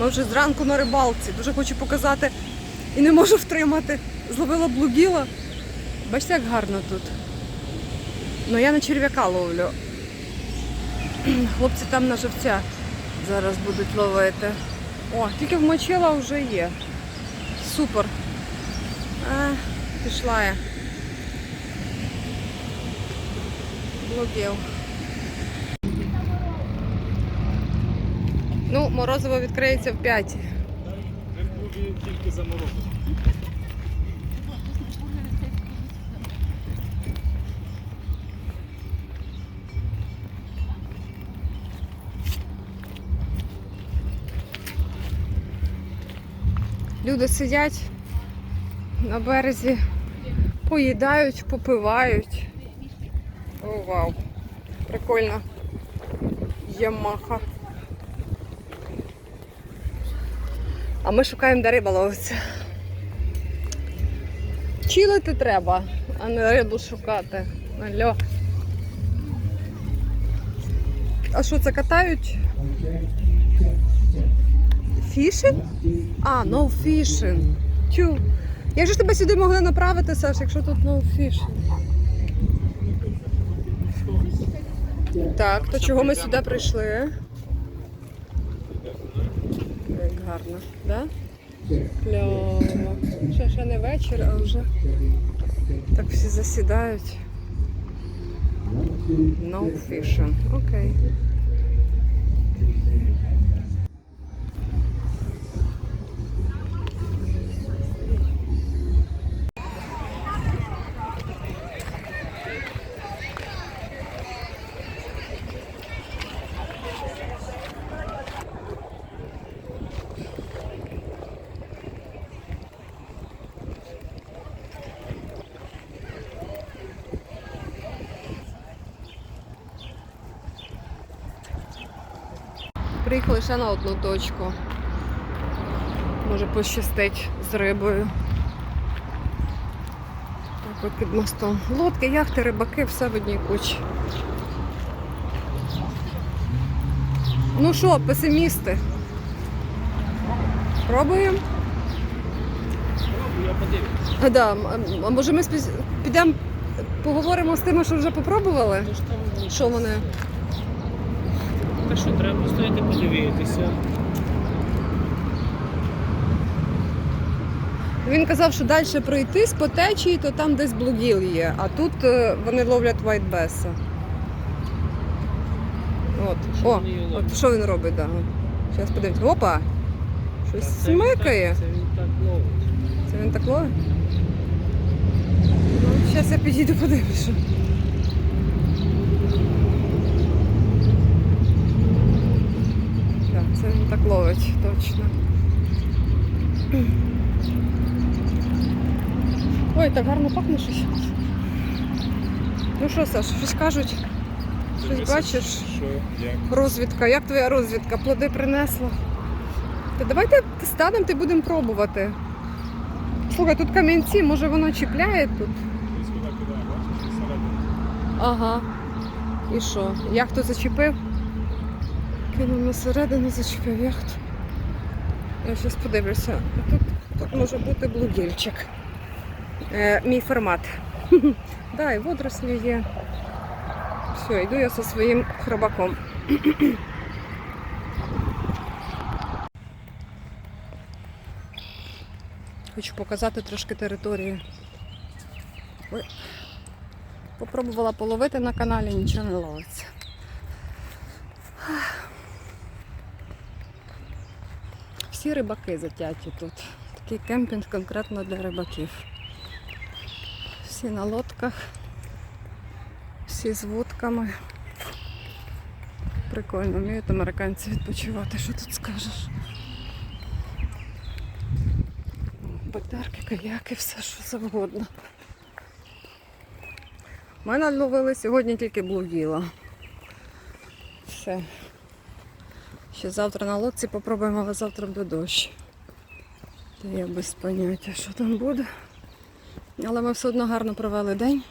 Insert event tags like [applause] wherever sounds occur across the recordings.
Ми вже зранку на рибалці. Дуже хочу показати і не можу втримати. Зловила блугіла. Бачите, як гарно тут. Ну я на черв'яка ловлю. [clears throat] Хлопці там на живця зараз будуть ловити. О, тільки вмочила вже є. Супер. А, пішла я. Блогів. Ну, морозиво відкриється в 5. Ми в тільки за морозиво. Люди сидять на березі, поїдають, попивають. О, вау. Прикольно. Ямаха. А ми шукаємо, де риба ловиться. Чилити треба, а не рибу шукати. Алло. А що це катають? Фішинг? А, no fishing. Тю. Як же ж тебе сюди могли направити, Саш, якщо тут no fishing? Так, то чого ми сюди прийшли? Як гарно, да? Кльово. Ще, ще не вечір, а вже так всі засідають. No fishing. Окей. Приїхали ще на одну точку. Може пощастить з рибою. Так от під мостом. Лодки, яхти, рибаки, все в одній кучі. Ну що, песимісти? Пробуємо? Я подивлюсь. А, да. А може ми спіз- підемо поговоримо з тими, що вже попробували? Що вони? Та що, треба постояти подивитися. Він казав, що далі пройтись по течії, то там десь блуділ є, а тут е, вони ловлять вайтбеса. От. Що О, от що він робить, да. Зараз подивимось. Опа! Щось це він так- смикає. Це він так ловить. Це він так ловить? Ну, зараз я підійду подивлюся. що. Так, це він так ловить, точно. Ой, так гарно пахне щось. Ну що, Саш, щось кажуть? Щось бачиш? Що, як? Розвідка, як твоя розвідка? Плоди принесла? Та давайте станемо та будемо пробувати. Слухай, тут камінці, може воно чіпляє тут? Ага. І що? Яхту зачепив? Кинув на середину, зачепив яхту. Я зараз подивлюся. Тут, тут може бути блудільчик. Е, мій формат. [laughs] да, і водорослі є. Все, йду я зі своїм хробаком. [clears throat] Хочу показати трошки території. Ой. Попробувала половити на каналі, нічого не ловиться. Всі рибаки затяті тут. Такий кемпінг конкретно для рибаків. Всі на лодках, всі з вудками. Прикольно, вміють американці відпочивати, що тут скажеш. Бактерки, каяки, все що завгодно. Ми наловили сьогодні тільки блуділа. Все. Ще завтра на лодці попробуємо, але завтра буде дощ. Та я без поняття, що там буде. Але ми все одно гарно провели день.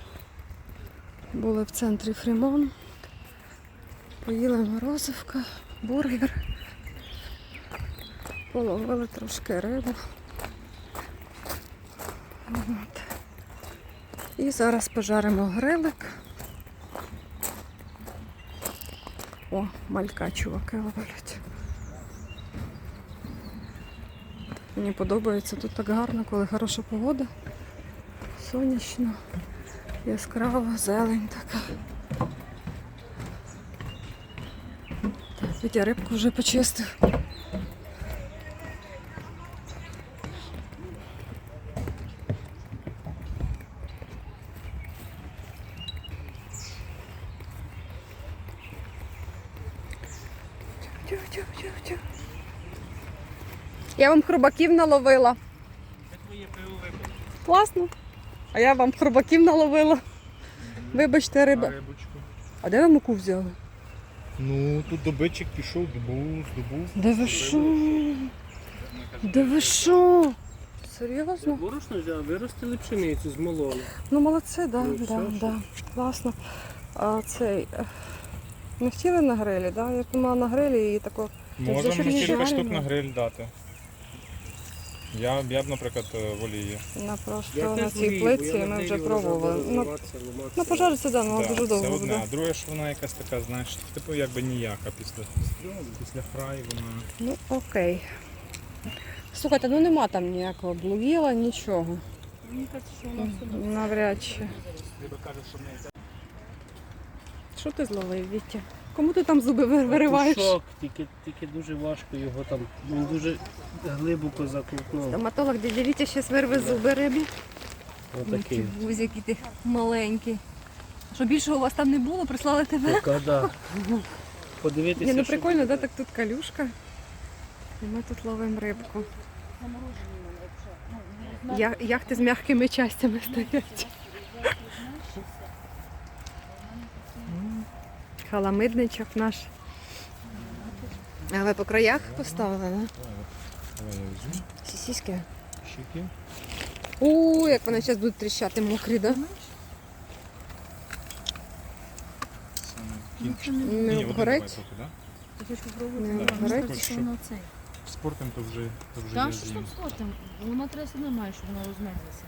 Були в центрі Фрімон. Поїли морозивка, бургер. Половили трошки рибу. От. І зараз пожаримо грилик. О, малька чуваки ловлять. Мені подобається тут так гарно, коли хороша погода. Сонячно, яскрава, зелень така. Так, Вітя рибку вже почистив. Тю-тю-тю-тю. Я вам хробаків наловила. Це твоє пиво випив. Класно. А я вам хробаків наловила. Вибачте, риба. Рибочку. А де ви муку взяли? Ну, тут добитчик пішов, добув, здобув. Де ви що? Де ви що? Серйозно? Борошно взяв, виростили пшеницю, змололи. Ну молодці, да, Ну, да, да. Класно. А цей. Не хотіли на грилі, да? Я думала на грилі і тако. Можемо Це кілька штук на гриль дати. Я, б- я б, наприклад, е, волію. На просто Я на цій волію, плитці бо я і на ми вже вона пробували. Ну, на пожарці, да, ну Да, дуже це довго одне. буде. А друге, що вона якась така, знаєш, типу якби ніяка після, після фраю вона. Ну окей. Слухайте, ну нема там ніякого блугіла, нічого. Мені кажеться, що вона Навряд чи. Що ти зловив, Вітя? Кому ти там зуби вириваєш? Пушок, тільки, тільки дуже важко його там, він дуже глибоко заковтнув. Стоматолог дядя Вітя ще вирве зуби рибі. Отакий. Гузики ти маленький. Що більшого у вас там не було, прислали тебе? Така, да. Подивитися, Ні, ну що- прикольно, да? Так тут калюшка. І ми тут ловимо рибку. Я, яхти з м'якими частями стоять. Халамидничок наш. А ви по краях поставили, да? Давай я візьму. Сісіськи. Щіки. У, як вони зараз будуть тріщати мокрі, да? Саме. Не обгорить? Я хочу. Не Да, обгорить? хочеш, щоб воно цей. спортом, то вже, то вже Та що ж з'їм. там схотим? Воно треба все щоб воно розмедлося.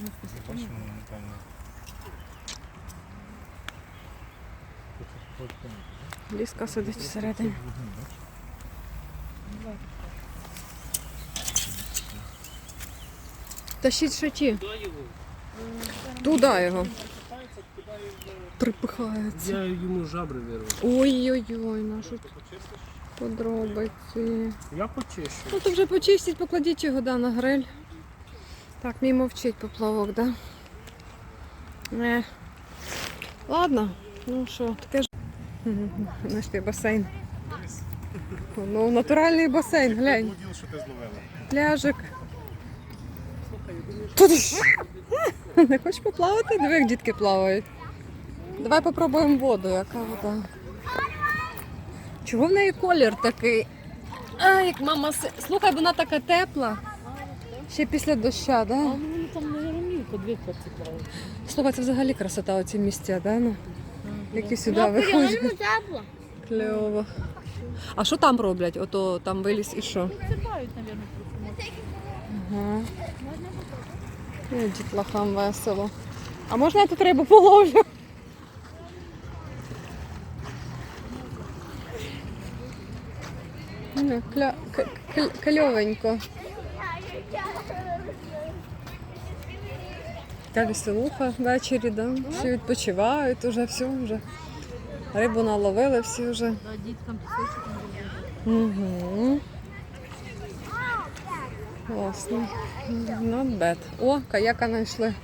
Ну, в смысле, Бачиш, понятно. воно, напевно. Ліска сидить всередині. Тащіть ще ті. Його? Туди його. Припихається. Я йому жабри вирвав. Ой-ой-ой, нашу подробиці. Я почищу. Ну то вже почистіть, покладіть його да, на гриль. Так, мій мовчить поплавок, да? Не. Ладно, ну що, таке ж. Ти басейн. Ну, натуральний басейн, глянь. Що ти зловила. Пляжик. Тут. [laughs] Не хочеш поплавати? Диви, як дітки плавають. Давай попробуємо воду, яка вода. Чого в неї колір такий? А, як мама Слухай, вона така тепла. Ще після доща, А да? там не ромівка, дві. Слухай, це взагалі красота оці місця, да? Ну, які сюди виходять. Кльово. А що там роблять? Ото там виліз і що? Цепають, мабуть. Ага. Ну, дітлахам весело. А можна я тут рибу половлю? Ну, кля... Кльовенько. Та веселуха ввечері, да? Всі відпочивають уже, все вже. Рибу наловили всі вже. Діткам. Угу. Not bad. О, каяка знайшли.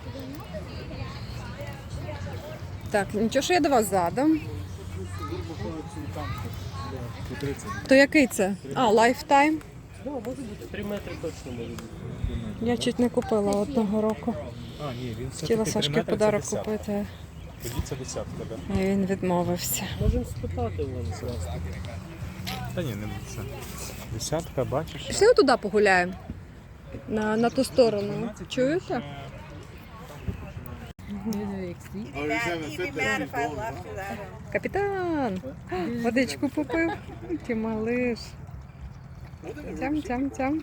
Так, нічого, що я до вас задам. То який це? А, бути. Три метри точно може бути. Я чуть не купила одного року. А, ні, він все Хотіла Сашки подарок купити, Тоді це десятка, да? а він відмовився. Можемо спитати вам зразу. Та ні, не це. Десятка, бачиш? Пішли туди погуляємо. На, на ту сторону. Чуєте? Капітан! Водичку попив. Ти малиш. Тям, тям, тям.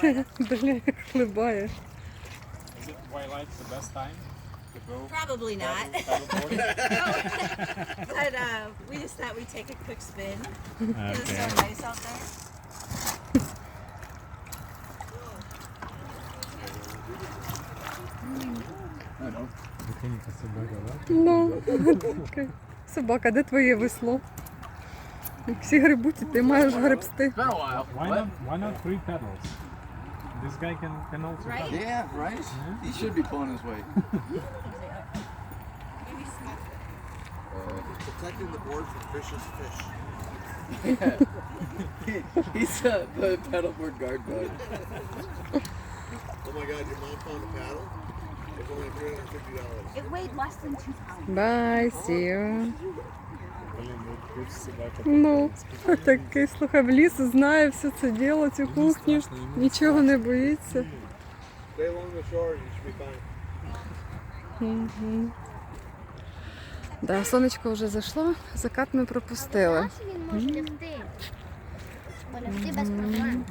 Бля, хлебає. Is it Twilight's the best time to go Probably not, paddleboarding? but uh, we just thought we'd take a quick spin. It was so Okay. nice out there. Ну, собака, де твоє весло? Всі грибуть, і ти маєш гребсти. Been a while. Why not? Why not three pedals? This guy can can also Right. paddle. Yeah, right? He should be pulling his weight. [laughs] Protecting the board from vicious fish. [laughs] He's uh, the paddleboard guard dog. Oh my god, your mom found a paddle? It's only $350. It weighed less than two pounds. Бай, сіо. Блін, Ну. Ну, такий, слухай, в ліс знає все це діло, цю кухню. Нічого не боїться. Угу. Да, сонечко вже зайшло, закат ми пропустили. Він може лягти. Полягти без проблем.